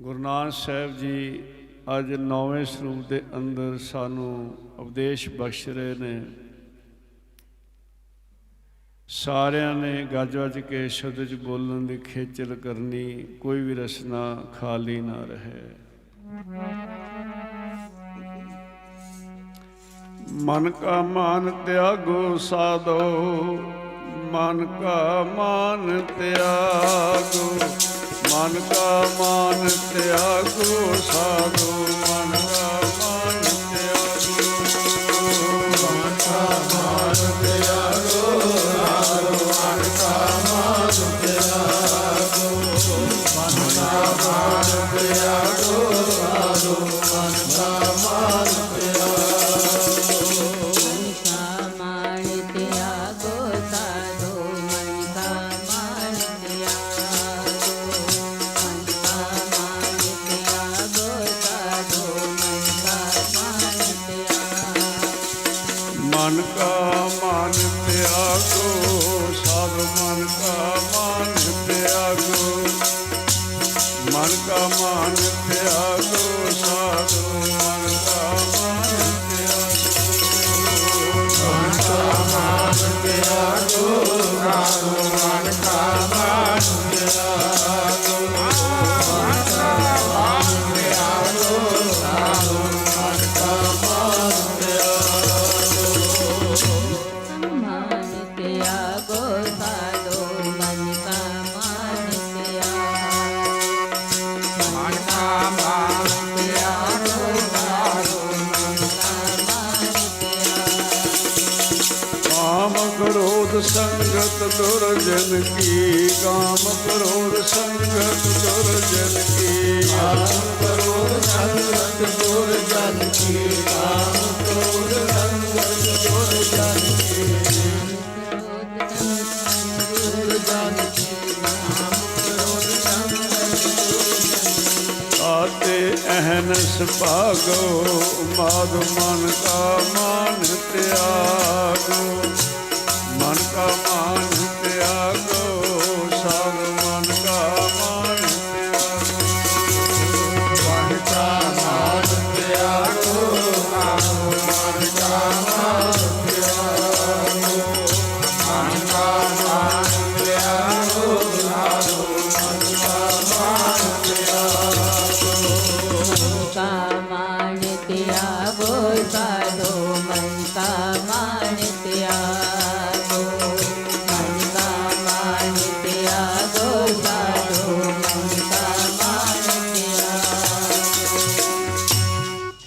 ਗੁਰੂ ਨਾਨਕ ਸਾਹਿਬ ਜੀ ਅੱਜ ਨੌਵੇਂ ਸਰੂਪ ਦੇ ਅੰਦਰ ਸਾਨੂੰ ਉਪਦੇਸ਼ ਬਖਸ਼ ਰਹੇ ਨੇ। ਸਾਰਿਆਂ ਨੇ ਗੱਜ ਵੱਜ ਕੇ ਸ਼ਬਦ ਚ ਬੋਲਣ ਦੀ ਖੇਚਲ ਕਰਨੀ ਕੋਈ ਵੀ ਰਸਨਾ ਖਾਲੀ ਨਾ ਰਹੇ। ਮਨ ਕਾ ਮਾਨ ਤਿਆਗੋ ਸਾਧੋ, ਮਨ ਕਾ ਮਾਨ ਤਿਆਗੋ, ਮਨ ਕਾ ਮਾਨ ਤਿਆਗੋ ਸਾਧੋ ਮਨ ਕਾ ਮਾਨ ਤਿਆਗੋ ਮਨ ਕਾ ਮਾਨ ਤਿਆਗੋ। ਸਾਧੋ ਮਨ ਕਾ ਮਨ ਕਾ ਮਨ ਤਿਆਗੋ, ਸਭ ਮਨ ਕਾ ਮਨ ਤਿਆਗੋ। ਮਨ ਕਾ ਮਨ ਤਿਆਗੋ, ਸਾਧੂ ਮਨ ਕ੍ਰੋਧ ਸੰਗਤ ਦੁਰਜਨ ਕੀ ਕਾਮ ਕ੍ਰੋਧ ਸੰਗਤ ਦੁਰਜਨ ਕੀ ਕਾਮ ਕ੍ਰੋਧ ਸੰਗਤ ਦੁਰਜਨ ਕੀ ਕਾਮ ਕ੍ਰੋਧ ਸੰਗਤ ਦੁਰਜਨ ਕੀ ਦੁਰਜਨ ਕੀ ਕਾਮ ਕ੍ਰੋਧ ਸੰਗਤ ਆਤੇ ਅਹਨਸ ਭਾਗੋ ਮਾਦ ਮਨ ਕਾ ਮਾਨ ਤਿਆਗੋ माणित्या बोल पादो मंता माणित